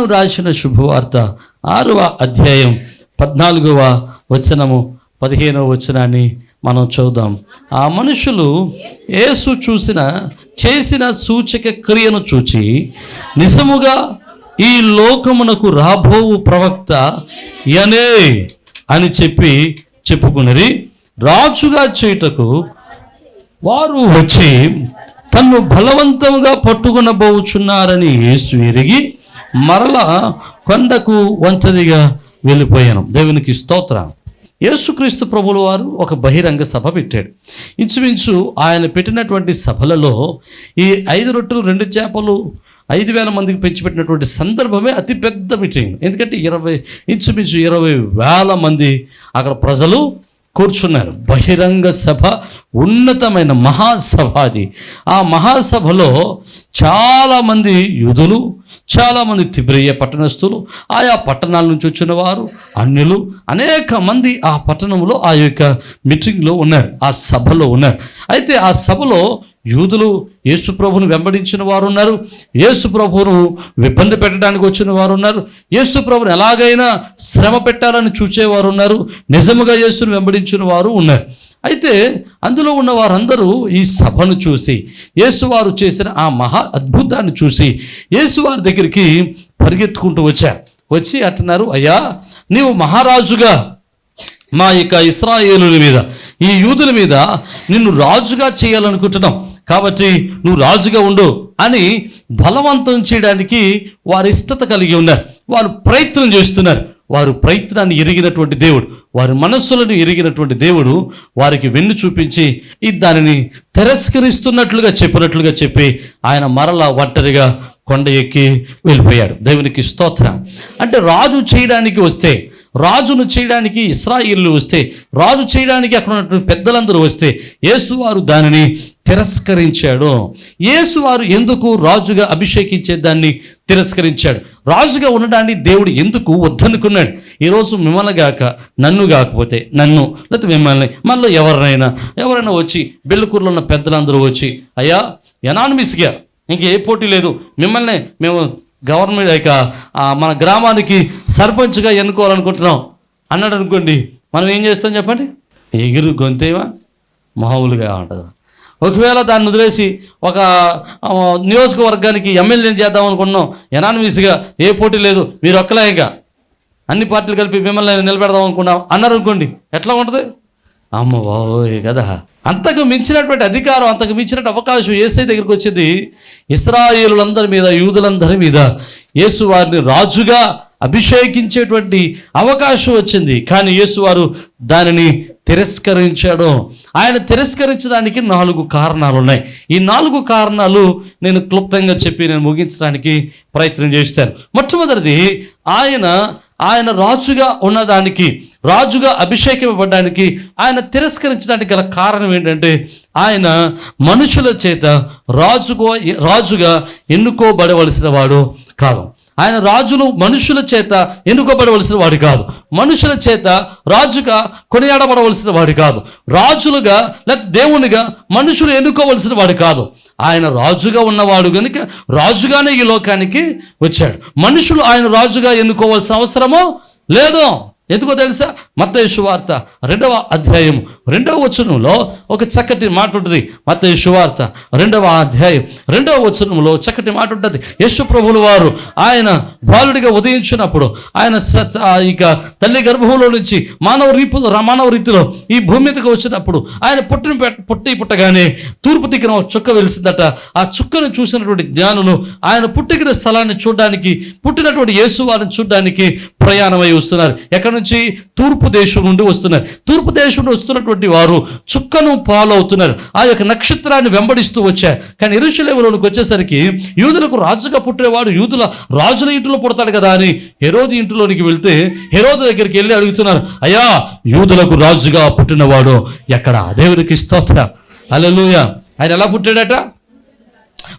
యోహాను రాసిన శుభవార్త ఆరవ అధ్యాయం పద్నాలుగవ వచనము పదిహేనవ వచనాన్ని మనం చూద్దాం ఆ మనుషులు యేసు చూసిన చేసిన సూచక క్రియను చూచి నిజముగా ఈ లోకమునకు రాబోవు ప్రవక్త యనే అని చెప్పి చెప్పుకున్నది రాజుగా చేయుటకు వారు వచ్చి తన్ను బలవంతముగా పట్టుకునబోచున్నారని యేసు ఎరిగి మరలా కొండకు వంచదిగా వెళ్ళిపోయాను. దేవునికి స్తోత్రం యేసుక్రీస్తు ప్రభుల వారు ఒక బహిరంగ సభ పెట్టాడు. ఇంచుమించు ఆయన పెట్టినటువంటి సభలలో ఈ ఐదు రొట్టెలు రెండు చేపలు ఐదు వేల మందికి పెంచిపెట్టినటువంటి సందర్భమే అతిపెద్ద మీటింగ్. ఎందుకంటే ఇరవై ఇంచుమించు ఇరవై వేల మంది అక్కడ ప్రజలు కూర్చున్నారు. బహిరంగ సభ ఉన్నతమైన మహాసభ అది. ఆ మహాసభలో చాలామంది యూదులు చాలామంది తిబ్రయ్య పట్టణస్థులు ఆయా పట్టణాల నుంచి వచ్చిన వారు అన్యులు అనేక మంది ఆ పట్టణంలో ఆ యొక్క మీటింగ్లో ఉన్నారు ఆ సభలో ఉన్నారు. అయితే ఆ సభలో యూదులు యేసు వెంబడించిన వారు ఉన్నారు యేసు ఇబ్బంది పెట్టడానికి వచ్చిన వారు ఉన్నారు యేసు ఎలాగైనా శ్రమ పెట్టాలని చూచేవారు ఉన్నారు నిజముగా యేసును వెంబడించిన వారు ఉన్నారు. అయితే అందులో ఉన్న వారందరూ ఈ సభను చూసి యేసువారు చేసిన ఆ మహా అద్భుతాన్ని చూసి యేసువారి దగ్గరికి పరిగెత్తుకుంటూ వచ్చారు. వచ్చి అంటున్నారు అయ్యా నీవు మహారాజుగా మా యొక్క ఇస్రాయేలుల మీద ఈ యూదుల మీద నిన్ను రాజుగా చేయాలనుకుంటున్నాం. కాబట్టి నువ్వు రాజుగా ఉండు అని బలవంతం చేయడానికి వారి ఇష్టత కలిగి ఉన్నారు. వారు ప్రయత్నం చేస్తున్నారు. వారు ప్రయత్నాన్ని ఎరిగినటువంటి దేవుడు వారి మనస్సులను ఎరిగినటువంటి దేవుడు వారికి వెన్ను చూపించి ఈ దానిని తిరస్కరిస్తున్నట్లుగా చెప్పినట్లుగా చెప్పి ఆయన మరలా ఒంటరిగా కొండ ఎక్కి వెళ్ళిపోయాడు. దేవునికి స్తోత్రం. అంటే రాజు చేయడానికి వస్తే రాజును చేయడానికి ఇస్రాయిల్లు వస్తే రాజు చేయడానికి అక్కడ ఉన్నటువంటి పెద్దలందరూ వస్తే యేసువారు దానిని తిరస్కరించాడు. యేసువారు ఎందుకు రాజుగా అభిషేకించే దాన్ని తిరస్కరించాడు? రాజుగా ఉండడాన్ని దేవుడు ఎందుకు వద్దనుకున్నాడు? ఈరోజు మిమ్మల్ని గాక నన్ను కాకపోతే నన్ను లేకపోతే మిమ్మల్ని మనలో ఎవరినైనా ఎవరైనా వచ్చి బెల్లుకూరులో ఉన్న పెద్దలందరూ వచ్చి అయ్యా ఎనానమిస్గా ఇంక ఏ పోటీ లేదు. మిమ్మల్ని మేము గవర్నమెంట్ యొక్క మన గ్రామానికి సర్పంచ్గా ఎన్నుకోవాలనుకుంటున్నాం. అన్నాడు అనుకోండి మనం ఏం చేస్తాం చెప్పండి? ఎగురు గొంతేవా మామూలుగా ఉంటుంది ఒకవేళ దాన్ని వదిలేసి ఒక నియోజకవర్గానికి ఎమ్మెల్యేని చేద్దాం అనుకున్నాం ఎనానమీస్గా ఏ పోటీ లేదు మీరు ఒక్కలే ఇంకా అన్ని పార్టీలు కలిపి మిమ్మల్ని నిలబెడదాం అనుకున్నాం అన్నారు అనుకోండి ఎట్లా ఉంటుంది? అమ్మ బాబోయ్ కదా. అంతకు మించినటువంటి అధికారం అంతకు మించినటువంటి అవకాశం ఏసై దగ్గరికి వచ్చింది ఇస్రాయేలులందరి మీద యూదులందరి మీద. యేసు వారిని రాజుగా అభిషేకించేటువంటి అవకాశం వచ్చింది కానీ యేసు వారు దానిని తిరస్కరించాడు. ఆయన తిరస్కరించడానికి నాలుగు కారణాలు ఉన్నాయి ఈ నాలుగు కారణాలు నేను క్లుప్తంగా చెప్పి నేను ముగించడానికి ప్రయత్నం చేస్తాను. మొట్టమొదటిది ఆయన ఆయన రాజుగా ఉన్నదానికి రాజుగా అభిషేకింపబడడానికి ఆయన తిరస్కరించడానికి గల కారణం ఏంటంటే ఆయన మనుషుల చేత రాజుగా రాజుగా ఎన్నుకోబడవలసిన వాడు కాదు. ఆయన రాజులు మనుషుల చేత ఎన్నుకోబడవలసిన వాడు కాదు. మనుషుల చేత రాజుగా కొనియాడబడవలసిన వాడు కాదు. రాజులుగా లేకపోతే దేవునిగా మనుషులు ఎన్నుకోవలసిన వాడు కాదు. ఆయన రాజుగా ఉన్నవాడు కనుక రాజుగానే ఈ లోకానికి వచ్చాడు. మనుషులు ఆయన రాజుగా ఎన్నుకోవాల్సిన అవసరమో లేదు ఎందుకో తెలుసా? మత్తయి వార్త రెండవ అధ్యాయం. రెండవ వచనంలో ఒక చక్కటి మాట ఉంటుంది. మత్తయు వార్త రెండవ అధ్యాయం. రెండవ వచనంలో చక్కటి మాట ఉంటుంది. యేసు ప్రభుల వారు ఆయన బాలుడిగా ఉదయించినప్పుడు ఆయన ఇక తల్లి గర్భంలో నుంచి మానవ రీపు మానవ రీతిలో ఈ భూమి మీదకి వచ్చినప్పుడు ఆయన పుట్టిన పుట్టి పుట్టగానే తూర్పు దిక్కున ఒక చుక్క వెలిసిందట. ఆ చుక్కను చూసినటువంటి జ్ఞానులు ఆయన పుట్టిన స్థలాన్ని చూడడానికి పుట్టినటువంటి యేసు వారిని చూడడానికి ప్రయాణమై వస్తున్నారు. ఎక్కడ నుంచి తూర్పు దేశం నుండి వస్తున్నారు. తూర్పు దేశం నుండి వస్తున్నటువంటి వారు చుక్కను పాలవుతున్నారు. ఆ యొక్క నక్షత్రాన్ని వెంబడిస్తూ వచ్చారు. కానీ ఇరుషులేములోనికి వచ్చేసరికి యూదులకు రాజుగా పుట్టినవాడు యూదుల రాజుల ఇంటిలో పుడతాడు కదా అని హెరోది ఇంటిలోనికి వెళ్తే హెరోదు దగ్గరికి వెళ్ళి అడుగుతున్నారు అయ్యా యూదులకు రాజుగా పుట్టినవాడు ఎక్కడ? దేవునికి స్తోత్ర. అలెలుయ ఆయన ఎలా పుట్టాడట?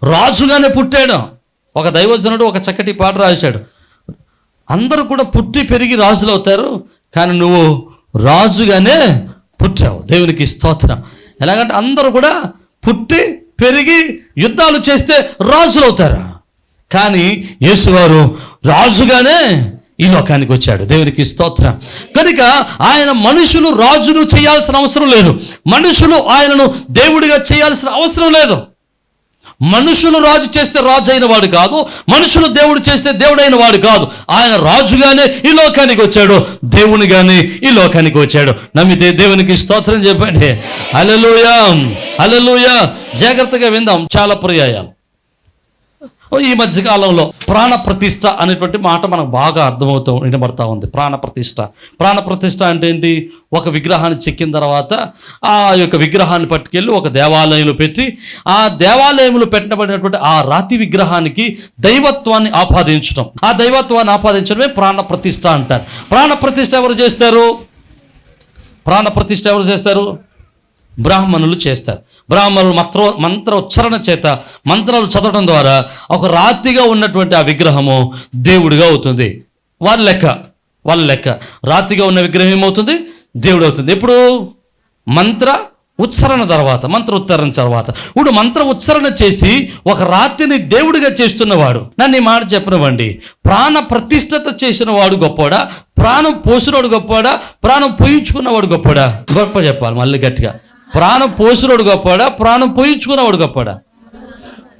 రాజుగానే పుట్టాడు. ఒక దైవజనుడు ఒక చక్కటి పాట రాశాడు. అందరూ కూడా పుట్టి పెరిగి రాజులు అవుతారు కానీ నువ్వు రాజుగానే పుట్టావు. దేవునికి స్తోత్రం. ఎలాగంటే అందరూ కూడా పుట్టి పెరిగి యుద్ధాలు చేస్తే రాజులు అవుతారు కానీ యేసువారు రాజుగానే ఈ లోకానికి వచ్చాడు. దేవునికి స్తోత్రం. కనుక ఆయన మనుషులు రాజును చేయాల్సిన అవసరం లేదు. మనుషులు ఆయనను దేవుడిగా చేయాల్సిన అవసరం లేదు. మనుషులు రాజు చేస్తే రాజు అయిన వాడు కాదు మనుషులు దేవుడు చేస్తే దేవుడైన వాడు కాదు. ఆయన రాజుగానే ఈ లోకానికి వచ్చాడు దేవునిగానే ఈ లోకానికి వచ్చాడు. నమ్మితే దేవునికి స్తోత్రం చెప్పండి. అలలుయా అలలుయా జాగ్రత్తగా విందాం చాలా పర్యాయాలు. ఈ మధ్యకాలంలో ప్రాణ ప్రతిష్ట అనేటువంటి మాట మనకు బాగా అర్థమవుతూ వినబడతా ఉంది. ప్రాణ ప్రతిష్ట. ప్రాణ ప్రతిష్ట అంటే ఏంటి? ఒక విగ్రహాన్ని చెక్కిన తర్వాత ఆ యొక్క విగ్రహాన్ని పట్టుకెళ్ళి ఒక దేవాలయంలో పెట్టి ఆ దేవాలయంలో పెట్టబడినటువంటి ఆ రాతి విగ్రహానికి దైవత్వాన్ని ఆపాదించడం. ఆ దైవత్వాన్ని ఆపాదించడమే ప్రాణ ప్రతిష్ట అంటారు. ప్రాణ ప్రతిష్ఠ ఎవరు చేస్తారు? ప్రాణ ప్రతిష్ఠ ఎవరు చేస్తారు? బ్రాహ్మణులు చేస్తారు. బ్రాహ్మణులు మంత్ర మంత్ర ఉచ్చారణ చేత మంత్రాలు చదవడం ద్వారా ఒక రాతిగా ఉన్నటువంటి ఆ విగ్రహము దేవుడిగా అవుతుంది. వాళ్ళ లెక్క వాళ్ళ లెక్క. రాతిగా ఉన్న విగ్రహం ఏమవుతుంది? దేవుడు అవుతుంది. ఎప్పుడు? మంత్ర ఉచ్చారణ తర్వాత మంత్ర ఉచ్చారణ తర్వాత. ఇప్పుడు మంత్ర ఉచ్చారణ చేసి ఒక రాతిని దేవుడిగా చేస్తున్నవాడు. నన్ను ఈ మాట చెప్పనివ్వండి. ప్రాణ ప్రతిష్టత చేసిన వాడు గొప్పవాడా? ప్రాణం పోసినవాడు గొప్పవాడా? ప్రాణం పోయించుకున్నవాడు గొప్పవాడా? గొప్ప చెప్పాలి మళ్ళీ గట్టిగా. ప్రాణం పోసినోడు గొప్పవాడా? ప్రాణం పోయించుకున్నవాడు గొప్పవాడా?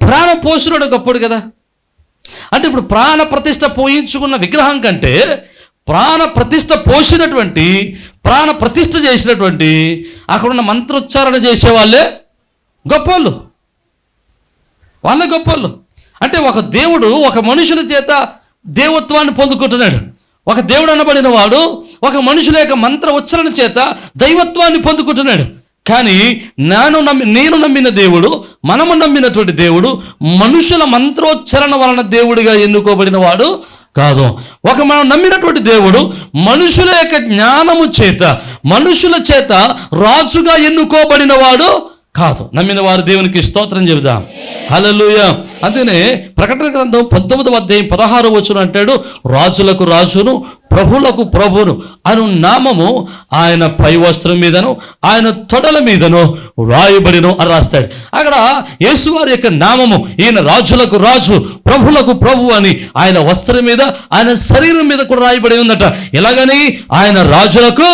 ప్రాణం పోసినోడు గొప్పడు కదా. అంటే ఇప్పుడు ప్రాణ ప్రతిష్ట పోయించుకున్న విగ్రహం కంటే ప్రాణ ప్రతిష్ట పోసినటువంటి ప్రాణ ప్రతిష్ట చేసినటువంటి అక్కడున్న మంత్రోచ్చారణ చేసేవాళ్ళే గొప్పవాళ్ళు. వాళ్ళే గొప్పవాళ్ళు. అంటే ఒక దేవుడు ఒక మనుషుల చేత దేవత్వాన్ని పొందుకుంటున్నాడు. ఒక దేవుడు అనబడిన వాడు ఒక మనుషుల యొక్క మంత్ర ఉచ్చారణ చేత దైవత్వాన్ని పొందుకుంటున్నాడు. కానీ నేను నమ్మి నేను నమ్మిన దేవుడు మనము నమ్మినటువంటి దేవుడు మనుషుల మంత్రోచ్చరణ వలన దేవుడిగా ఎన్నుకోబడిన వాడు కాదు. ఒక మనం నమ్మినటువంటి దేవుడు మనుషుల యొక్క జ్ఞానము చేత మనుషుల చేత రాజుగా ఎన్నుకోబడిన వాడు కాదు. నమ్మిన వారు దేవునికి స్తోత్రం చెబుదాం. హలలుయ అందుకనే ప్రకటన గ్రంథం పంతొమ్మిదవ అధ్యాయం పదహారు వచ్చును అంటాడు రాజులకు రాజును ప్రభులకు ప్రభును అను నామము ఆయన పై వస్త్రం మీదను ఆయన తొడల మీదను రాయబడిను అని రాస్తాడు. అక్కడ యేసువారి యొక్క నామము ఈయన రాజులకు రాజు ప్రభులకు ప్రభు అని ఆయన వస్త్రం మీద ఆయన శరీరం మీద కూడా రాయబడి ఉందట. ఎలాగని? ఆయన రాజులకు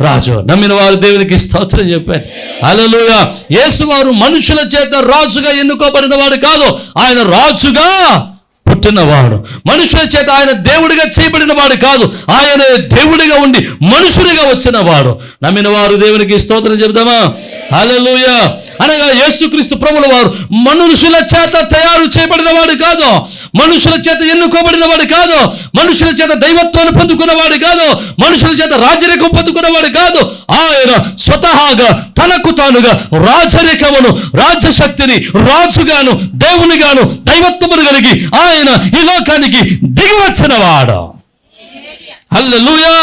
రాజు. నమ్మిన వారు దేవునికి స్తోత్రం చెప్పారు అలలుయ యేసువారు మనుషుల చేత రాజుగా ఎన్నుకోబడిన వాడు కాదు ఆయన రాజుగా పుట్టినవాడు మనుషుల చేత ఆయన దేవుడిగా చేయబడిన వాడు కాదు ఆయన దేవుడిగా ఉండి మనుషుడిగా వచ్చినవాడు. నమ్మిన వారు దేవునికి స్తోత్రం చెబుదామా? హలో అనగా యేసుక్రీస్తు ప్రభుల వారు మనుషుల చేత తయారు చేయబడిన వాడు కాదు మనుషుల చేత ఎన్నుకోబడిన వాడు కాదు మనుషుల చేత దైవత్వాన్ని పొందుకున్నవాడు కాదు మనుషుల చేత రాజరికం పొందుకున్నవాడు కాదు. ఆయన స్వతహాగా తనకు తానుగా రాజరికమును రాజశక్తిని రాజుగాను దేవునిగాను దైవత్వమును కలిగి ఆయన ఈ లోకానికి దిగి వచ్చిన వాడు హల్లెలూయా!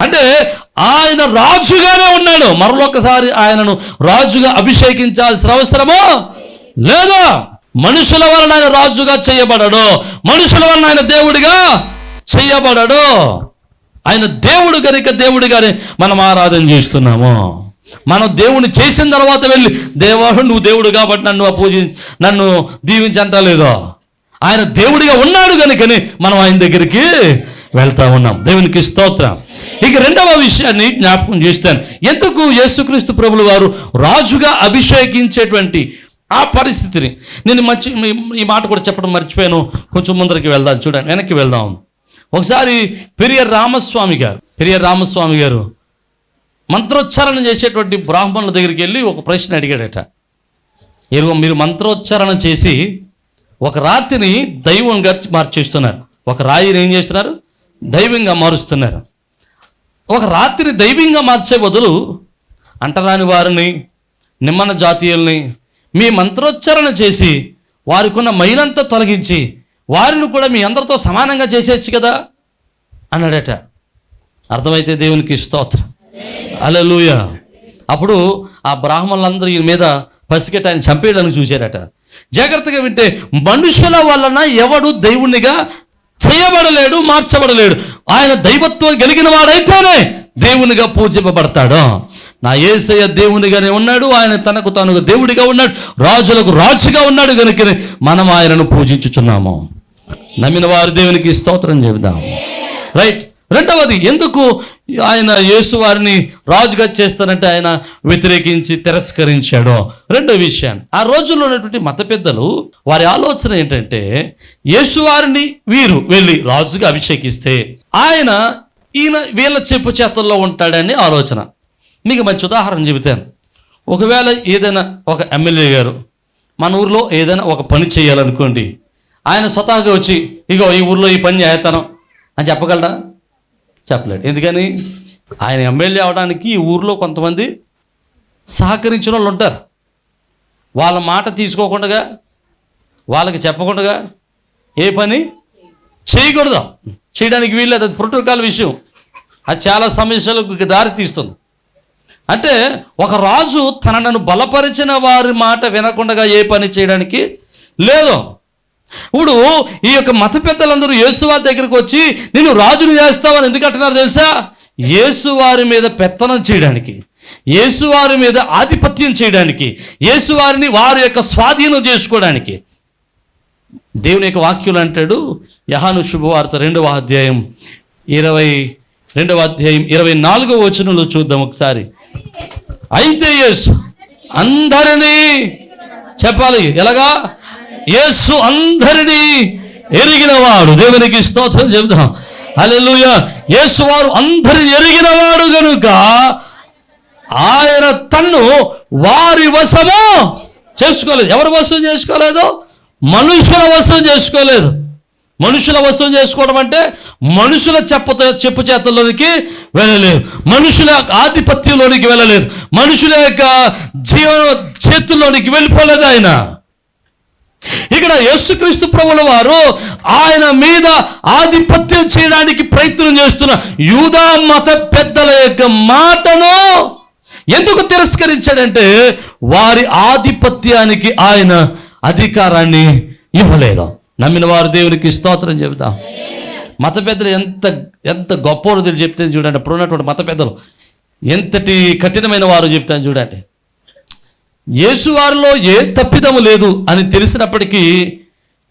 అంటే ఆయన రాజుగానే ఉన్నాడు. మరొకసారి ఆయనను రాజుగా అభిషేకించాల్సిన అవసరమో? లేదా మనుషుల వలన ఆయన రాజుగా చేయబడడు? మనుషుల వలన ఆయన దేవుడిగా చేయబడడు? ఆయన దేవుడు గనుక దేవుడిగానే మనం ఆరాధన చేస్తున్నాము. మనం దేవుని చేసిన తర్వాత వెళ్ళి దేవాడు నువ్వు దేవుడు కాబట్టి నన్ను పూజి నన్ను దీవించంట లేదో? ఆయన దేవుడిగా ఉన్నాడు కనుకని మనం ఆయన దగ్గరికి వెళ్తా ఉన్నాం. దేవునికి స్తోత్రం. ఇక రెండవ విషయాన్ని జ్ఞాపకం చేస్తాను. ఎందుకు యేసుక్రీస్తు ప్రభులు వారు రాజుగా అభిషేకించేటువంటి ఆ పరిస్థితిని? నేను మంచి ఈ- మాట కూడా చెప్పడం మర్చిపోయాను. కొంచెం ముందరికి వెళ్దాం. చూడండి వెనక్కి వెళ్దాం. ఒకసారి పెరియ రామస్వామి గారు పెరియ రామస్వామి గారు మంత్రోచ్చారణ చేసేటువంటి బ్రాహ్మణుల దగ్గరికి వెళ్ళి ఒక ప్రశ్న అడిగాడట. ఇరుగు మీరు మంత్రోచ్చారణ చేసి ఒక రాతిని దైవంగా మార్చేస్తున్నారు. ఒక రాయిని ఏం చేస్తున్నారు? దైవంగా మారుస్తున్నారు. ఒక రాత్రి దైవంగా మార్చే బదులు అంటరాని వారిని నిమ్మన జాతీయుల్ని మీ మంత్రోచ్చారణ చేసి వారికున్న మైలంతా తొలగించి వారిని కూడా మీ అందరితో సమానంగా చేసేయచ్చు కదా అన్నాడట. అర్థమైతే దేవునికి స్తోత్రం. అలలుయ అప్పుడు ఆ బ్రాహ్మణులందరూ ఈయన మీద పసిగట్టి ఆయన చంపేయడానికి చూశారట. జాగ్రత్తగా వింటే మనుషుల వలన ఎవడు దేవునిగా చేయబడలేడు మార్చబడలేడు. ఆయన దైవత్వం కలిగిన వాడైతేనే దేవునిగా పూజింపబడతాడు. నా ఏసయ్య దేవునిగానే ఉన్నాడు ఆయన తనకు తనకు దేవుడిగా ఉన్నాడు రాజులకు రాజుగా ఉన్నాడు కనుక మనం ఆయనను పూజించుచున్నాము. నమ్మిన వారు దేవునికి స్తోత్రం చెబుదాం. రైట్ రెండవది ఎందుకు ఆయన యేసు వారిని రాజుగా చేస్తానంటే ఆయన వ్యతిరేకించి తిరస్కరించాడో. రెండో విషయాన్ని ఆ రోజుల్లో ఉన్నటువంటి మత పెద్దలు వారి ఆలోచన ఏంటంటే యేసు వారిని వీరు వెళ్ళి రాజుగా అభిషేకిస్తే ఆయన ఈయన వీళ్ళ చెప్పు చేతల్లో ఉంటాడని ఆలోచన. మీకు మంచి ఉదాహరణ చెబుతాను. ఒకవేళ ఏదైనా ఒక ఎమ్మెల్యే గారు మన ఊర్లో ఏదైనా ఒక పని చేయాలనుకోండి ఆయన స్వతహాగా వచ్చి ఇగో ఈ ఊర్లో ఈ పని చేస్తాను అని చెప్పగలరా చెప్పలేడు. ఎందుకని? ఆయన ఎమ్మెల్యే అవడానికి ఈ ఊర్లో కొంతమంది సహకరించిన వాళ్ళు ఉంటారు. వాళ్ళ మాట తీసుకోకుండా వాళ్ళకి చెప్పకుండా ఏ పని? చేయకూడదు. చేయడానికి వీల్లేదు. అది ప్రోటోకాల్ విషయం. అది చాలా సమస్యలకు దారి తీస్తుంది. అంటే ఒక రాజు తనను బలపరిచిన వారి మాట వినకుండా ఏ పని చేయడానికి లేదు. ఇప్పుడు ఈ యొక్క మత పెద్దలందరూ యేసువారి దగ్గరికి వచ్చి నేను రాజును చేస్తావని ఎందుకు అంటున్నారు తెలుసా? యేసువారి మీద పెత్తనం చేయడానికి యేసువారి మీద ఆధిపత్యం చేయడానికి యేసువారిని వారి యొక్క స్వాధీనం చేసుకోవడానికి. దేవుని యొక్క వాక్యులు అంటాడు యహాను శుభవార్త రెండవ అధ్యాయం ఇరవై రెండవ అధ్యాయం ఇరవై నాలుగవ వచనంలో చూద్దాం ఒకసారి. అయితే యేసు అందరినీ చెప్పాలి. ఎలాగా? యేసు అందరినీ ఎరిగినవాడు. దేవునికి స్తోత్రం చెబుతాం హల్లెలూయ. యేసు వారు అందరిని ఎరిగినవాడు గనుక ఆయన తన్ను వారి వశము చేసుకోలేదు. ఎవరి వశం చేసుకోలేదు? మనుషుల వశం చేసుకోలేదు. మనుషుల వశం చేసుకోవడం అంటే మనుషుల చెప్పతో చెప్పు చేతల్లోనికి వెళ్ళలేదు. మనుషుల ఆధిపత్యంలోనికి వెళ్ళలేదు. మనుషుల యొక్క జీవన చేతుల్లోనికి వెళ్ళిపోలేదు ఆయన. ఇక్కడ యేసుక్రీస్తు ప్రభుల వారు ఆయన మీద ఆధిపత్యం చేయడానికి ప్రయత్నం చేస్తున్న యూదా మత పెద్దల యొక్క మాటను ఎందుకు తిరస్కరించాడంటే వారి ఆధిపత్యానికి ఆయన అధికారాన్ని ఇవ్వలేదు. నమ్మిన వారు దేవునికి స్తోత్రం చెబుతాం మత పెద్దలు ఎంత ఎంత గొప్ప చెప్తే చూడండి. అప్పుడు ఉన్నటువంటి మత పెద్దలు ఎంతటి కఠినమైన వారు చెప్తాను చూడండి. యేసు వారిలో ఏ తప్పిదము లేదు అని తెలిసినప్పటికీ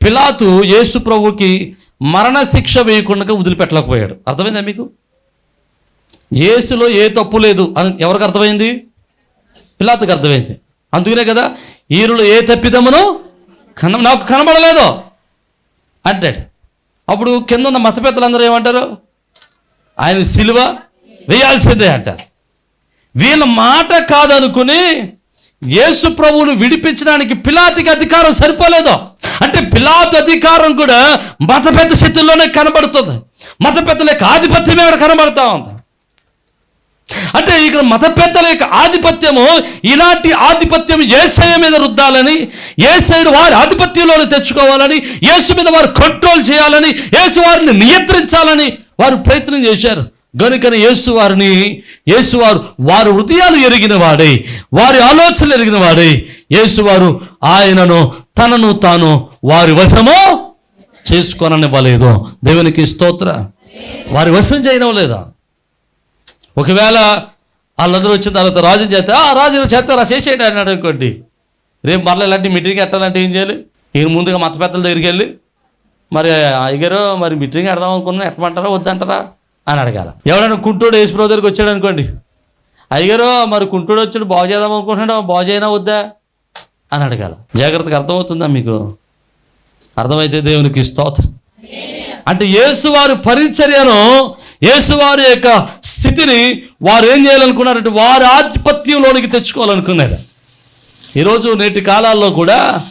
పిలాతు యేసు ప్రభుకి మరణశిక్ష వేయకుండా వదిలిపెట్టలేకపోయాడు. అర్థమైందా మీకు? యేసులో ఏ తప్పు లేదు అని ఎవరికి అర్థమైంది? పిలాతుకి అర్థమైంది. అందుకనే కదా ఈరులో ఏ తప్పిదమును కన నాకు కనబడలేదు అంటాడు. అప్పుడు కింద ఉన్న మత పెద్దలందరూ ఏమంటారు? ఆయన సిలువ వేయాల్సిందే అంటారు. వీళ్ళ మాట కాదనుకుని యేసు ప్రభువును విడిపించడానికి పిలాతికి అధికారం సరిపోలేదు? అంటే పిలాతు అధికారం కూడా మత పెద్ద శక్తుల్లోనే కనబడుతుంది. మత పెద్దల యొక్క ఆధిపత్యమే అక్కడ కనబడతా ఉంది. అంటే ఇక్కడ మత పెద్దల యొక్క ఆధిపత్యము ఇలాంటి ఆధిపత్యం ఏసయ మీద రుద్దాలని ఏసైను వారి ఆధిపత్యంలోనే తెచ్చుకోవాలని యేసు మీద వారు కంట్రోల్ చేయాలని యేసు వారిని నియంత్రించాలని వారు ప్రయత్నం చేశారు. గనుకని యేసు వారిని వారి హృదయాలు ఎరిగిన వాడై వారి ఆలోచనలు ఎరిగిన వాడై యేసు వారు ఆయనను తనను తాను వారి వశము చేసుకోననివ్వలేదు. దేవునికి స్తోత్ర. వారి వశం చేయనివ్వలేదా? ఒకవేళ వాళ్ళందరూ వచ్చిన తర్వాత రాజు చేస్తే ఆ రాజు చేస్తారా చేసేయండి అన్నాడు అనుకోండి రేపు మరలా ఇలాంటి మీటింగ్ ఎట్టాలంటే ఏం చేయాలి? ఈయన ముందుగా మత పెద్దల దగ్గరికి వెళ్ళి మరి అయ్యగారు మరి మీటింగ్ ఎడదాం అనుకున్నా ఎట్టమంటారా వద్దంటారా? అని అడగాల. ఎవడైనా కుంటూడు యేసుప్రభు దగ్గరికి వచ్చాడు అనుకోండి. అయ్యగారు మరి కుంటూడు వచ్చాడు బాగు చేద్దాం అనుకుంటున్నాడు? బాగు చేయనా వద్దా? అని అడగాల. జాగ్రత్తగా అర్థమవుతుందా మీకు? అర్థమైతే దేవునికి స్తోత్రం. అంటే యేసువారి పరిచర్యను యేసువారి యొక్క స్థితిని వారు ఏం చేయాలనుకున్నారంటే వారి ఆధిపత్యంలోనికి తెచ్చుకోవాలనుకున్నారు. ఈరోజు నేటి కాలాల్లో కూడా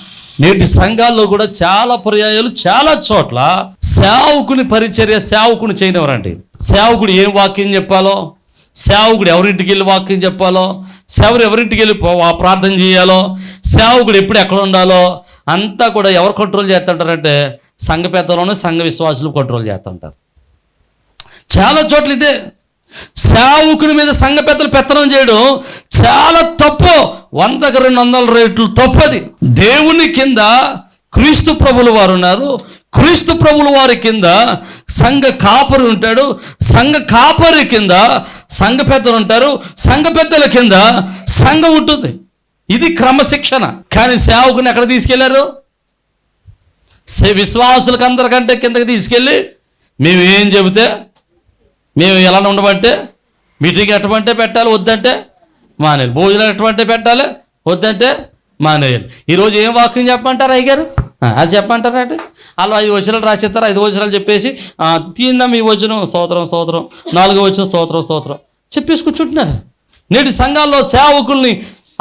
నేటి సంఘాల్లో కూడా చాలా పర్యాయాలు చాలా చోట్ల సేవకుని పరిచర్య సేవకుని చేయనివరండి సేవకుడు ఏం వాక్యం చెప్పాలో సేవకుడు ఎవరింటికి వెళ్ళి వాక్యం చెప్పాలో సేవరు ఎవరింటికి వెళ్ళి ప్రార్థన చేయాలో సేవకుడు ఎప్పుడు ఎక్కడ ఉండాలో అంతా కూడా ఎవరు కంట్రోల్ చేస్తుంటారంటే సంఘ పెద్దలోనే సంఘ విశ్వాసులు కంట్రోల్ చేస్తుంటారు. చాలా చోట్ల ఇదే. సేవకుని మీద సంఘ పెద్దలు పెత్తనం చేయడం చాలా తప్పు. వందకు రెండు వందల రేట్లు తప్పది. దేవుని కింద క్రీస్తు ప్రభులు వారు ఉన్నారు. క్రీస్తు ప్రభులు వారి కింద సంఘ కాపరి ఉంటాడు. సంఘ కాపరి కింద సంఘ పెద్దలు ఉంటారు. సంఘ పెద్దల కింద సంఘం ఉంటుంది. ఇది క్రమశిక్షణ. కానీ సేవకుని ఎక్కడ తీసుకెళ్ళారు? విశ్వాసులకు అందరికంటే కిందకి తీసుకెళ్ళి మేము ఏం చెబితే మేము ఎలా ఉండమంటే మీటింగ్ ఎట్టమంటే పెట్టాలి వద్దంటే మానేయాలి భోజనం ఎటువంటి పెట్టాలి? వద్దంటే మానేయాలి ఈరోజు ఏం వాక్యం చెప్పమంటారు అయ్యగారు? అది చెప్పమంటారా అంటే? వాళ్ళు ఐదు వచనాలు రాసిస్తారు ఐదు వచనాలు చెప్పేసి ఆ, తిన్నాం ఈ వచనం స్తోత్రం స్తోత్రం నాలుగో వచనం స్తోత్రం స్తోత్రం. చెప్పేసి కూర్చుంటున్నారు. నేటి సంఘాల్లో సేవకుల్ని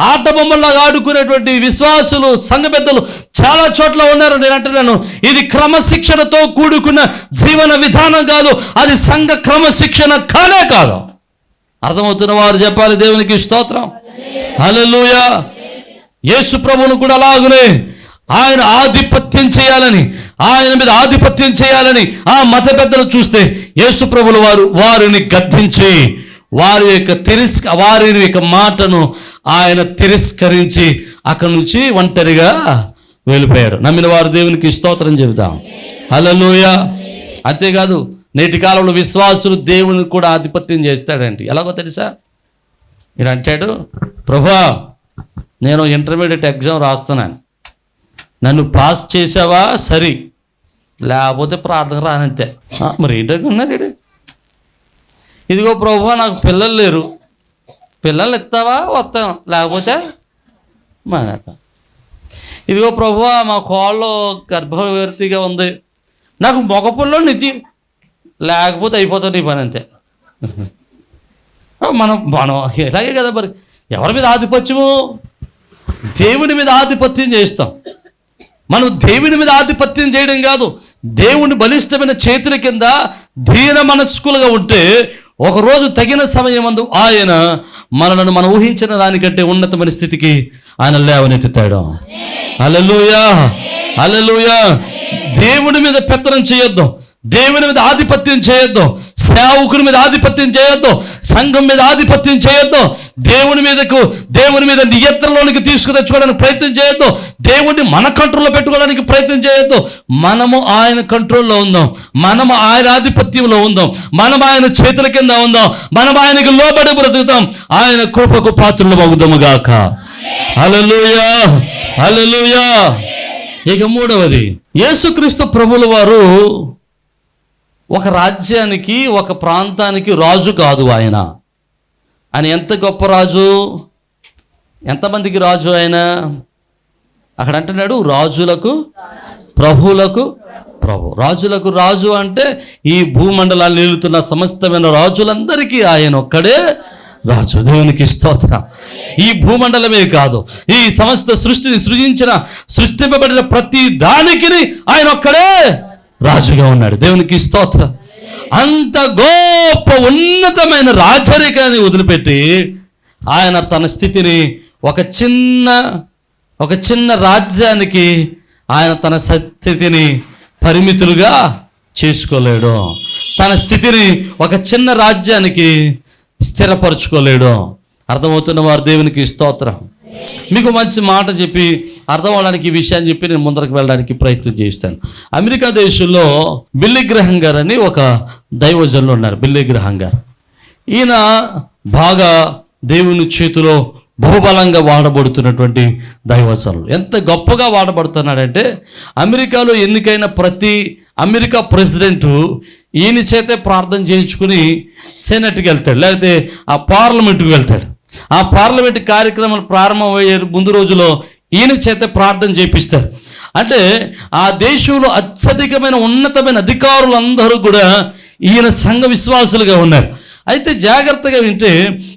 ఆట బొమ్మల్లాగా ఆడుకునేటువంటి విశ్వాసులు సంఘ పెద్దలు చాలా చోట్ల ఉన్నారు. నేను అంటున్నాను ఇది క్రమశిక్షణతో కూడుకున్న జీవన విధానం కాదు అది సంఘ క్రమశిక్షణ కానే కాదు. అర్థమవుతున్న వారు చెప్పాలి దేవునికి స్తోత్రం. హల్లెలూయా. యేసు ప్రభును కూడా అలాగునే ఆయన ఆధిపత్యం చేయాలని ఆయన మీద ఆధిపత్యం చేయాలని ఆ మత పెద్దలు చూస్తే యేసు ప్రభులు వారు వారిని గద్దించి వారి యొక్క తిరస్క వారి యొక్క మాటను ఆయన తిరస్కరించి అక్కడి నుంచి ఒంటరిగా వెళ్ళిపోయారు. నమ్మిన వారు దేవునికి స్తోత్రం చెబుతాం. హల్లెలూయా. అంతేకాదు నేటి కాలంలో విశ్వాసులు దేవుని కూడా ఆధిపత్యం చేస్తాడండి. ఎలాగో తెలుసా? మీరు అంటాడు ప్రభా నేను ఇంటర్మీడియట్ ఎగ్జామ్ రాస్తున్నాను. నన్ను పాస్ చేసావా? సరి. లేకపోతే ప్రార్థన రానంతే. మరి ఏంటన్నారు ఇదిగో ప్రభు నాకు పిల్లలు లేరు. పిల్లలు ఇస్తావా? వస్తాను. లేకపోతే మానేత ఇదిగో ప్రభు మా కోళ్ళు గర్భవతిగా ఉంది. నాకు మగ పిల్లలు నిజం లేకపోతే అయిపోతుంది ఈ పని అంతే. మనం మనం ఇలాగే కదా మరి. ఎవరి మీద ఆధిపత్యము? దేవుని మీద ఆధిపత్యం చేస్తాం మనం దేవుని మీద ఆధిపత్యం చేయడం కాదు దేవుని బలిష్టమైన చేతుల కింద ధీర మనస్కులుగా ఉంటే ఒకరోజు తగిన సమయమందు ఆయన మనలను మనం ఊహించిన దానికంటే ఉన్నతమైన స్థితికి ఆయన లేవనెత్తుతాడు. అలలుయా అలలుయా దేవుని మీద పెత్తనం చేయొద్దు. దేవుని మీద ఆధిపత్యం చేయొద్దు. సేవకుని మీద ఆధిపత్యం చేయొద్దు. సంఘం మీద ఆధిపత్యం చేయొద్దు. దేవుని మీదకు దేవుని మీద నియంత్రణలోనికి తీసుకు తెచ్చుకోవడానికి ప్రయత్నం చేయొద్దు. దేవుడిని మన కంట్రోల్లో పెట్టుకోవడానికి ప్రయత్నం చేయొద్దు. మనము ఆయన కంట్రోల్లో ఉందాం. మనము ఆయన ఆధిపత్యంలో ఉందాం. మనం ఆయన చేతుల కింద ఉందాం. మనం ఆయనకు లోబడి బ్రతుకుతాం. ఆయన కృపకు పాత్రలు అవుదాము గాక. అలలుయా హల్లెలూయా! ఇక మూడవది. యేసుక్రీస్తు ప్రభుల వారు ఒక రాజ్యానికి ఒక ప్రాంతానికి రాజు కాదు ఆయన. ఆయన ఎంత గొప్ప రాజు? ఎంతమందికి రాజు ఆయన? అక్కడ అంటున్నాడు రాజులకు ప్రభువులకు ప్రభు. రాజులకు రాజు అంటే ఈ భూమండలాన్ని నిలుతున్న సమస్తమైన రాజులందరికీ ఆయన ఒక్కడే రాజు. దేవునికి స్తోత్ర. ఈ భూమండలమే కాదు ఈ సమస్త సృష్టిని సృజించిన సృష్టింపబడిన ప్రతి దానికి ఆయన ఒక్కడే రాజుగా ఉన్నాడు. దేవునికి స్తోత్రం. అంత గొప్ప ఉన్నతమైన రాజరికాన్ని వదిలిపెట్టి ఆయన తన స్థితిని ఒక చిన్న ఒక చిన్న రాజ్యానికి ఆయన తన స్థితిని పరిమితులుగా చేసుకోలేడు. తన స్థితిని ఒక చిన్న రాజ్యానికి స్థిరపరచుకోలేడు. అర్థమవుతున్న వారు దేవునికి స్తోత్రం. మీకు మంచి మాట చెప్పి అర్థం అవడానికి ఈ విషయాన్ని చెప్పి నేను ముందరకు వెళ్ళడానికి ప్రయత్నం చేస్తాను అమెరికా దేశంలో బిల్లి గ్రహం గారు అని ఒక దైవజనులు ఉన్నారు బిల్లి గ్రహం గారు. ఈయన బాగా దేవుని చేతిలో బహుబలంగా వాడబడుతున్నటువంటి దైవజనులు. ఎంత గొప్పగా వాడబడుతున్నాడంటే అమెరికాలో ఎన్నికైన ప్రతి అమెరికా ప్రెసిడెంట్ ఈయన చేతే ప్రార్థన చేయించుకుని సెనెట్కి వెళ్తాడు లేకపోతే ఆ పార్లమెంట్కి వెళ్తాడు. ఆ పార్లమెంట్ కార్యక్రమాలు ప్రారంభమయ్యే ముందు రోజులో ఈయన చేత ప్రార్థన చేపిస్తారు. అంటే ఆ దేశంలో అత్యధికమైన ఉన్నతమైన అధికారులందరూ కూడా ఈయన సంఘ విశ్వాసులుగా ఉన్నారు. అయితే జాగ్రత్తగా వింటే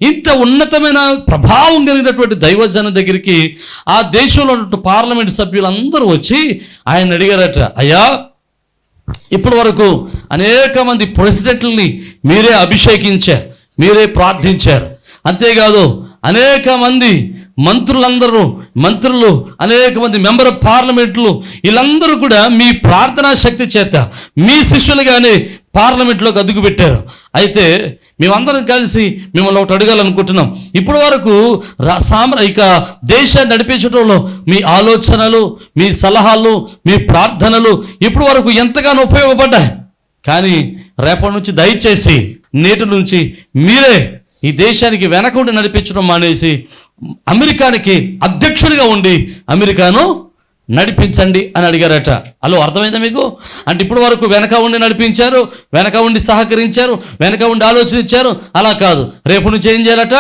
ఇంత ఉన్నతమైన ప్రభావం కలిగినటువంటి దైవజన దగ్గరికి ఆ దేశంలో ఉన్న పార్లమెంట్ సభ్యులందరూ వచ్చి ఆయన అడిగారట అయ్యా ఇప్పటి వరకు అనేక మంది ప్రెసిడెంట్లని మీరే అభిషేకించారు మీరే ప్రార్థించారు. అంతేకాదు అనేక మంది మంత్రులందరూ మంత్రులు అనేక మంది మెంబర్ ఆఫ్ పార్లమెంట్లు వీళ్ళందరూ కూడా మీ ప్రార్థనా శక్తి చేత మీ శిష్యులుగానే పార్లమెంట్లోకి అదుగు పెట్టారు అయితే మేమందరం కలిసి మిమ్మల్ని ఒకటి అడగాలనుకుంటున్నాం. ఇప్పటి వరకు రా- సామ్ర ఇక దేశాన్ని నడిపించడంలో మీ ఆలోచనలు మీ సలహాలు మీ ప్రార్థనలు ఇప్పటి వరకు ఎంతగానో ఉపయోగపడ్డాయి. కానీ రేపటి నుంచి దయచేసి నేటి నుంచి మీరే ఈ దేశానికి వెనకుండా నడిపించడం మానేసి అమెరికానికి అధ్యక్షుడిగా ఉండి అమెరికాను నడిపించండి అని అడిగారట. అలో అర్థమైందా మీకు? అంటే ఇప్పటి వరకు వెనక ఉండి నడిపించారు వెనక ఉండి సహకరించారు వెనక ఉండి ఆలోచనించారు అలా కాదు. రేపు నుంచి ఏం చేయాలట?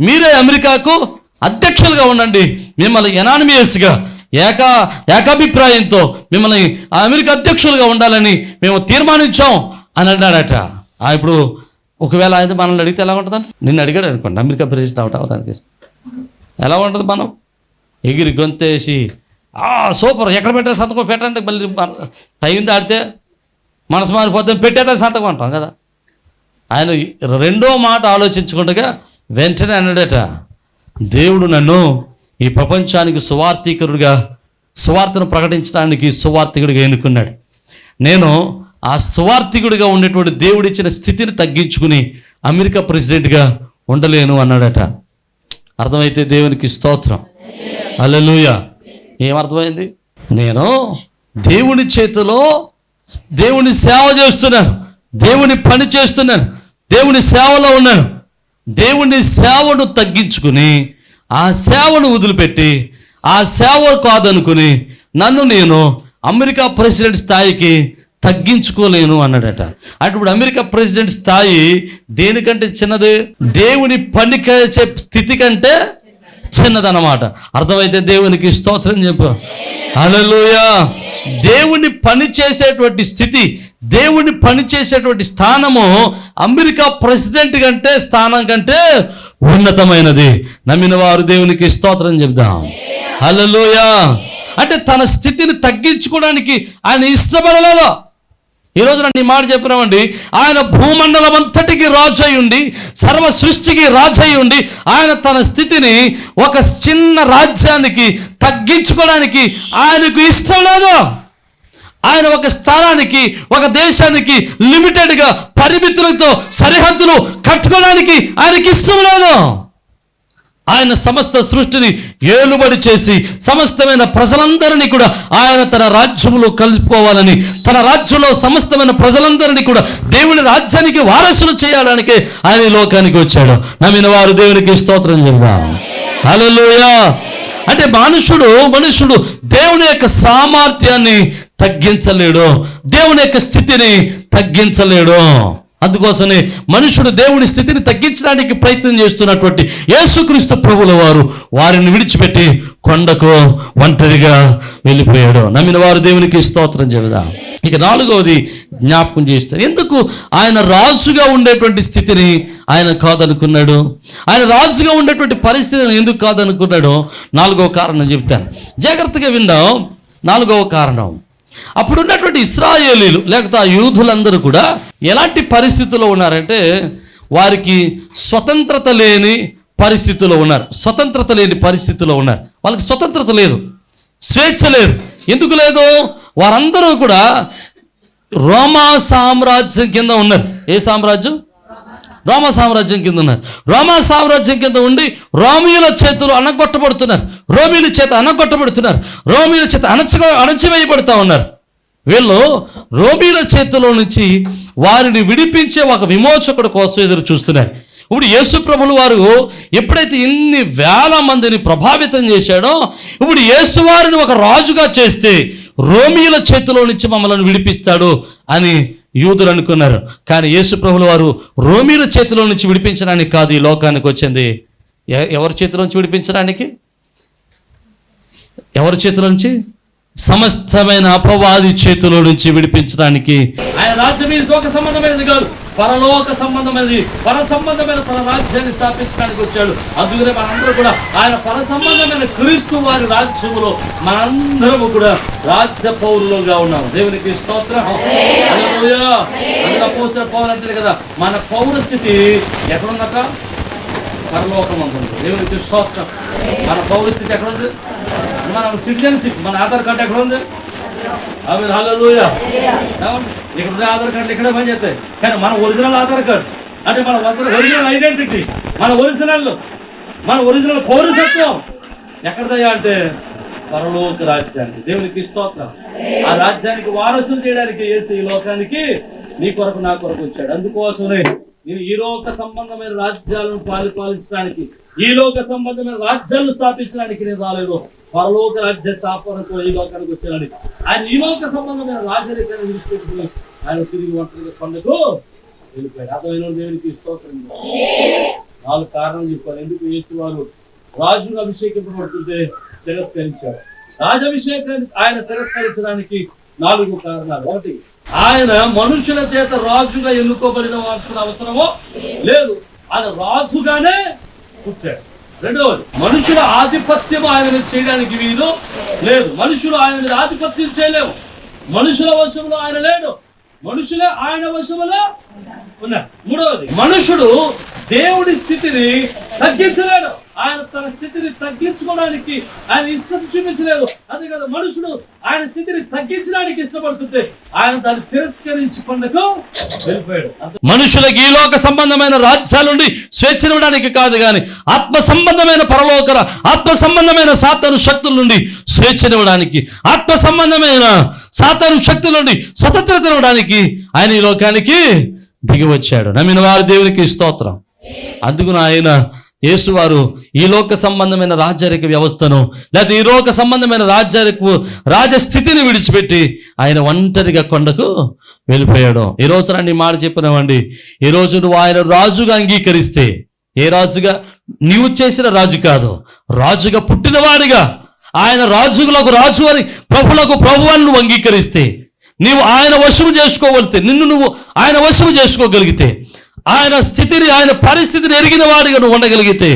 మీరే అమెరికాకు అధ్యక్షులుగా ఉండండి. మిమ్మల్ని ఎనానిమియస్గా ఏకా ఏకాభిప్రాయంతో మిమ్మల్ని ఆ అమెరికా అధ్యక్షులుగా ఉండాలని మేము తీర్మానించాం అని అన్నాడట ఇప్పుడు ఒకవేళ ఆయన మనల్ని అడిగితే ఎలా ఉంటుందని నిన్ను అడిగాడు అనుకోండి. అమెరికా ప్రెసిడెంట్ అవటం అవడానికి ఎలా ఉంటుంది మనం? ఎగిరి గొంతేసి సూపర్. ఎక్కడ పెట్టారు సంతకం పెట్టండి మళ్ళీ టైం దాటితే మనసు మారిపోతే పెట్టేదా సంతకం అంటాం కదా. ఆయన రెండో మాట ఆలోచించుకుండగా వెంటనే అన్నాడట దేవుడు నన్ను ఈ ప్రపంచానికి సువార్థికుడిగా సువార్తను ప్రకటించడానికి సువార్థికుడిగా ఎన్నుకున్నాడు. నేను ఆ సువార్థికుడిగా ఉండేటువంటి దేవుడిచ్చిన స్థితిని తగ్గించుకుని అమెరికా ప్రెసిడెంట్గా ఉండలేను అన్నాడట. అర్థమైతే దేవునికి స్తోత్రం. అల్లెలుయ ఏమర్థమైంది నేను దేవుని చేతిలో దేవుని సేవ చేస్తున్నాను. దేవుని పని చేస్తున్నాను. దేవుని సేవలో ఉన్నాను. దేవుని సేవను తగ్గించుకుని ఆ సేవను వదిలిపెట్టి ఆ సేవ కాదనుకుని నన్ను నేను అమెరికా ప్రెసిడెంట్ స్థాయికి తగ్గించుకోలేను అన్నాడట. అప్పుడు అమెరికా ప్రెసిడెంట్ స్థాయి దేనికంటే చిన్నది? దేవుని పని చేసే స్థితి కంటే చిన్నదన్నమాట. అర్థమైతే దేవునికి స్తోత్రం చెప్పు. హల్లెలూయా. దేవుని పని చేసేటువంటి స్థితి దేవుని పని చేసేటువంటి స్థానము అమెరికా ప్రెసిడెంట్ కంటే స్థానం కంటే ఉన్నతమైనది. నమ్మిన వారు దేవునికి స్తోత్రం చెప్దాం. హల్లెలూయా. అంటే తన స్థితిని తగ్గించుకోవడానికి ఆయన ఇష్టపడలేదో? ఈ రోజు నన్ను ఈ మాట చెప్పినామండి ఆయన భూమండలం అంతటికి రాజు అయి ఉండి సర్వ సృష్టికి రాజు అయి ఉండి ఆయన తన స్థితిని ఒక చిన్న రాజ్యానికి తగ్గించుకోవడానికి ఆయనకు ఇష్టం లేదు. ఆయన ఒక స్థానానికి ఒక దేశానికి లిమిటెడ్గా పరిమితులతో సరిహద్దులు కట్టుకోవడానికి ఆయనకి ఇష్టం లేదు. ఆయన సమస్త సృష్టిని ఏలుబడి చేసి సమస్తమైన ప్రజలందరినీ కూడా ఆయన తన రాజ్యంలో కలుపుకోవాలని తన రాజ్యంలో సమస్తమైన ప్రజలందరినీ కూడా దేవుని రాజ్యానికి వారసులు చేయడానికే ఆయన ఈ లోకానికి వచ్చాడు. నమ్మిన వారు దేవునికి స్తోత్రం చెబుదాం. హల్లెలూయా! అంటే మనుషుడు మనుషుడు దేవుని యొక్క సామర్థ్యాన్ని తగ్గించలేడు. దేవుని యొక్క స్థితిని తగ్గించలేడు. అందుకోసమే మనుషుడు దేవుని స్థితిని తగ్గించడానికి ప్రయత్నం చేస్తున్నటువంటి యేసుక్రీస్తు ప్రభుల వారు వారిని విడిచిపెట్టి కొండకు ఒంటరిగా వెళ్ళిపోయాడు. నమ్మిన వారు దేవునికి స్తోత్రం చెబుదా. ఇక నాలుగవది జ్ఞాపకం చేస్తారు. ఎందుకు? ఆయన రాజుగా ఉండేటువంటి స్థితిని ఆయన కాదనుకున్నాడు. ఆయన రాజుగా ఉండేటువంటి పరిస్థితిని ఎందుకు కాదనుకున్నాడో నాలుగవ కారణం చెప్తాను జాగ్రత్తగా విందాం. నాలుగవ కారణం. అప్పుడున్నటువంటి ఇస్రాయేలీలు లేకపోతే ఆ యూదులందరూ కూడా ఎలాంటి పరిస్థితుల్లో ఉన్నారంటే వారికి స్వతంత్రత లేని పరిస్థితుల్లో ఉన్నారు. స్వతంత్రత లేని పరిస్థితిలో ఉన్నారు. వాళ్ళకి స్వతంత్రత లేదు. స్వేచ్ఛ లేదు. ఎందుకు లేదు? వారందరూ కూడా రోమా సామ్రాజ్యం కింద ఉన్నారు. ఏ సామ్రాజ్యం? రోమా సామ్రాజ్యం కింద ఉన్నారు. రోమా సామ్రాజ్యం కింద ఉండి రోమియుల చేతులు అనగొట్టబడుతున్నారు రోమిల చేత అనగొట్టబడుతున్నారు రోమిల చేత అణచ అణచివేయబడుతూ ఉన్నారు. వీళ్ళు రోమిల చేతిలో నుంచి వారిని విడిపించే ఒక విమోచకుడు కోసం ఎదురు చూస్తున్నారు. ఇప్పుడు యేసు ప్రభులు వారు ఎప్పుడైతే ఇన్ని వేల మందిని ప్రభావితం చేశాడో ఇప్పుడు యేసు వారిని ఒక రాజుగా చేస్తే రోమిల చేతిలో నుంచి మమ్మల్ని విడిపిస్తాడు అని యూదులు అనుకున్నారు. కానీ యేసుప్రభుల వారు రోమిల చేతిలో నుంచి విడిపించడానికి కాదు ఈ లోకానికి వచ్చింది. ఎవరి చేతిలో నుంచి విడిపించడానికి? ఎవరి చేతిలో నుంచి? సమస్తమైన అపవాది చేతిలో నుంచి విడిపించడానికి. ఆయన రాజ్యం ఈ లోక సంబంధమైనది కాదు. పరలోక సంబంధమైనది పర సంబంధమైన తన రాజ్యాన్ని స్థాపించడానికి వచ్చాడు. అందుకనే మనందరూ కూడా ఆయన పర సంబంధమైన క్రీస్తు వారి రాజ్యములో మనందరము కూడా రాజ్య పౌరులుగా ఉన్నాం దేవునికి స్తోత్రం. అందులో పోస్టర్ పౌలు అంటాడు కదా మన పౌర స్థితి ఎక్కడుందట? పరలోకమందు దేవునికి స్తోత్రం. మన పౌరస్థితి ఎక్కడ ఉంది మన సిటిజన్షిప్ మన ఆధార్ కార్డు ఎక్కడ అవి హల్లెలూయ? ఇక్కడ ఉన్న ఆధార్ కార్డు ఇక్కడే పని చేస్తాయి కానీ మన ఒరిజినల్ ఆధార్ కార్డు అంటే మన ఒరిజినల్ ఐడెంటిటీ మన ఒరిజినల్ మన ఒరిజినల్ పౌరసత్వం ఎక్కడదయ్యా అంటే పరలోక రాజ్యానికి దేవునికి స్తోత్రం. ఆ రాజ్యానికి వారసులు చేయడానికి ఏసు ఈ లోకానికి నీ కొరకు నా కొరకు వచ్చాడు. అందుకోసమే నేను ఈ లోక సంబంధమైన రాజ్యాలను పాలిపాలించడానికి ఈ లోక సంబంధమైన రాజ్యాలను స్థాపించడానికి నేను రాలేదు. పరలోక రాజ్య స్థాపనతో ఈ లోకానికి వచ్చాడని. ఆయన ఈ లోక సంబంధమైన రాజరికాన్ని విడిచిపెట్టుకుని ఆయన తిరిగి ఒంటరిగా సొందకు వెళ్ళిపోయాడు. అర్థమైన దేవునికి స్తోత్రం? నాలుగు కారణాలు చెప్పారు. ఎందుకు? యేసు వారు రాజును అభిషేకింపబడుతుంటే తిరస్కరించారు. రాజాభిషేకాన్ని ఆయన తిరస్కరించడానికి నాలుగు కారణాలు. ఒకటి ఆయన మనుషుల చేత రాజుగా ఎన్నుకోబడిన వాల్సిన అవసరమో లేదు. ఆయన రాజుగానే పుట్టాడు. రెండవది మనుషుల ఆధిపత్యం ఆయన మీద చేయడానికి వీలు లేదు. మనుషులు ఆయన మీద ఆధిపత్యం చేయలేము మనుషుల వశంలో ఆయన లేడు. మనుషులే ఆయన వశములో ఉన్నారు. మూడవది మనుషుడు దేవుడి స్థితిని తగ్గించలేడు. ఆయన తన స్థితిని తగ్గించుకోవడానికి ఆయన ఇష్టం చూపించలేదు. అదే కదా మనుషుడు ఆయన స్థితిని తగ్గించడానికి ఇష్టపడుతుంటే ఆయన దాన్ని తిరస్కరించి పండుగ వెళ్ళిపోయాడు. మనుషులకు ఈ లోక సంబంధమైన రాజ్యాల నుండి స్వేచ్ఛనివ్వడానికి కాదు కానీ ఆత్మ సంబంధమైన పరలోకర ఆత్మ సంబంధమైన సాతను శక్తుల నుండి స్వేచ్ఛనివ్వడానికి ఆత్మ సంబంధమైన సాతను శక్తుల నుండి స్వతంత్రత ఇవ్వడానికి ఆయన ఈ లోకానికి దిగి వచ్చాడు నమ్మిన వారు దేవునికి స్తోత్రం. అందుకు ఆయన యేసువారు ఈ లోక సంబంధమైన రాజ్యారిక వ్యవస్థను లేకపోతే ఈ లోక సంబంధమైన రాజ్యారిక రాజస్థితిని విడిచిపెట్టి ఆయన ఒంటరిగా కొండకు వెళ్ళిపోయాడు. ఈ రోజు రండి మాట చెప్పినామండి ఈ రోజు నువ్వు ఆయన రాజుగా అంగీకరిస్తే ఏ రాజుగా? నీవు చేసిన రాజు కాదు. రాజుగా పుట్టినవాడిగా. ఆయన రాజులకు రాజు అని ప్రభులకు ప్రభు అని నువ్వు అంగీకరిస్తే నీవు ఆయన వశము చేసుకోగలిగితే నిన్ను నువ్వు ఆయన వశము చేసుకోగలిగితే ఆయన స్థితిని ఆయన పరిస్థితిని ఎరిగిన వాడిగా నువ్వు ఉండగలిగితే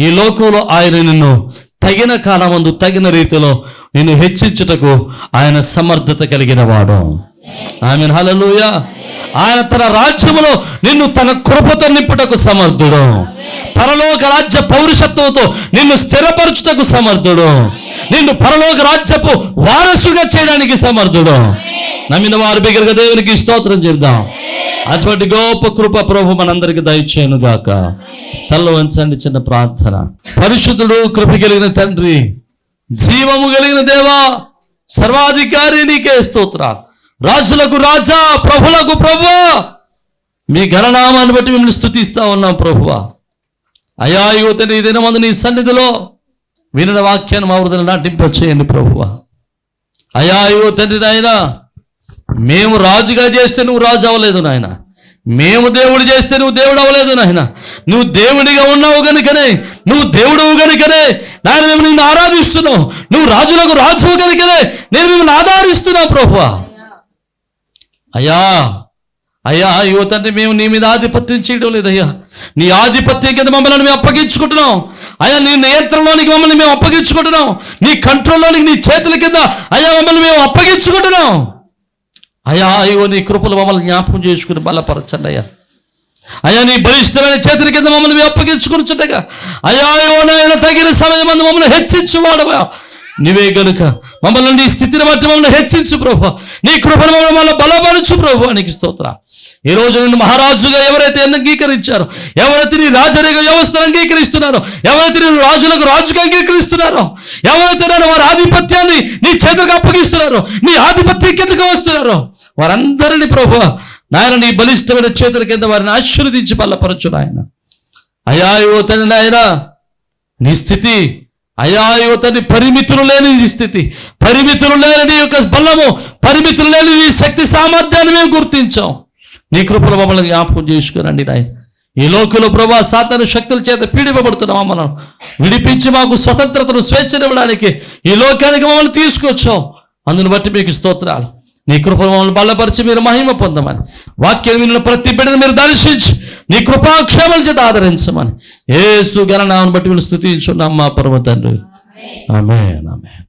ఈ లోకంలో ఆయన నిన్ను తగిన కాలమందు తగిన రీతిలో నిన్ను హెచ్చించుటకు ఆయన సమర్థత కలిగిన వాడు. ఆమె హలలుయ ఆయన తన రాజ్యములో నిన్ను తన కృపతో నింపుటకు సమర్థుడు. పరలోక రాజ్య పౌరుషత్వంతో నిన్ను స్థిరపరచుటకు సమర్థుడు. నిన్ను పరలోక రాజ్యపు వారసుగా చేయడానికి సమర్థుడు. నమ్మిన వారి బిగ్గరగా దేవునికి స్తోత్రం చేద్దాం అటువంటి గొప్ప కృప ప్రభు మనందరికి దయచేయను గాక. తల్ల వంచండి చిన్న ప్రార్థన. పరిశుద్ధుడు కృప కలిగిన తండ్రి జీవము కలిగిన దేవా సర్వాధికారి నీకే స్తోత్ర రాజులకు రాజా ప్రభులకు ప్రభు. మీ ఘననామాన్ని బట్టి మిమ్మల్ని స్థుతిస్తా ఉన్నాం ప్రభువా. అయా యువతని ఈ మందు నీ సన్నిధిలో వినిన వాక్యాన్ని మా హృదయం నాటింపచేయండి ప్రభువ. అయా యువ తండ్రి నాయన మేము రాజుగా చేస్తే నువ్వు రాజు అవ్వలేదు నాయన. మేము దేవుడు చేస్తే నువ్వు దేవుడు అవ్వలేదు నాయన. నువ్వు దేవుడిగా ఉన్నావు కనుకనే నువ్వు దేవుడవు కనుకనే నాయన మేము నిన్ను ఆరాధిస్తున్నావు నువ్వు రాజులకు రాజువు కనుకనే నేను మిమ్మల్ని ఆధారిస్తున్నావు ప్రభువా. అయ్యా అయ్యా యువతంటే మేము నీ మీద ఆధిపత్యం చేయడం లేదయ్యా. నీ ఆధిపత్యం కింద మమ్మల్ని మేము అప్పగించుకుంటున్నాం. అయ్యా నీ నియంత్రణలోనికి మమ్మల్ని మేము అప్పగించుకుంటున్నాం. నీ కంట్రోల్లోనికి నీ చేతుల కింద అయ్యా మమ్మల్ని మేము అప్పగించుకుంటున్నాం. అయ్యా అయ్యో నీ కృపలు మమ్మల్ని జ్ఞాపకం చేసుకుని బలపరచండి అయ్యా. అయ్యా నీ బలిష్టమైన చేతుల కింద మమ్మల్ని మేము అప్పగించుకుంటుండగా అయ్యా అయ్యో నాయన తగిన సమయం అందు మమ్మల్ని హెచ్చించువాడవా. నీవే గనుక మమ్మల్ని నీ స్థితిని బట్టి మమ్మల్ని హెచ్చించు ప్రభు. నీ కృపను మమ్మల్ని బలపరచు ప్రభు నీకు స్తోత్ర. ఈ రోజు నిన్ను మహారాజుగా ఎవరైతే అంగీకరించారో ఎవరైతే నీ రాజరిక వ్యవస్థను అంగీకరిస్తున్నారో ఎవరైతే నేను రాజులకు రాజుగా అంగీకరిస్తున్నారో ఎవరైతే నేను వారి ఆధిపత్యాన్ని నీ చేతులకు అప్పగిస్తున్నారో నీ ఆధిపత్యం కిందకు వస్తున్నారో వారందరినీ ప్రభు నాయన నీ బలిష్టమైన చేతుల కింద వారిని ఆశీర్వదించి బలపరచు నాయన. అయ్యా తన నాయన నీ స్థితి అయా యువతని పరిమితులు లేని నీ స్థితి పరిమితులు లేని నీ యొక్క బలము పరిమితులు లేని నీ శక్తి సామర్థ్యాన్ని మేము గుర్తించాం. నీ కృపలు మమ్మల్ని జ్ఞాపకం చేసుకురండి నాయ ఈ లోకంలో ప్రభా సాతాను శక్తుల చేత పీడిపబడుతున్నాం మనం విడిపించి మాకు స్వతంత్రతను స్వేచ్ఛనివ్వడానికి ఈ లోకానికి మమ్మల్ని తీసుకొచ్చాం అందును బట్టి మీకు స్తోత్రాలు. నీ కృప మమ్మల్ని బలపరిచి మీరు మహిమ పొందమని. వాక్యం విన్న ప్రతి బిడ్డను మీరు దర్శించి నీ కృపాక్షేమల చేత ఆదరించమని. ఏసు గణనాన్ని బట్టి మీరు స్థుతించున్నాం మా పరమ తండ్రి. ఆమె ఆమె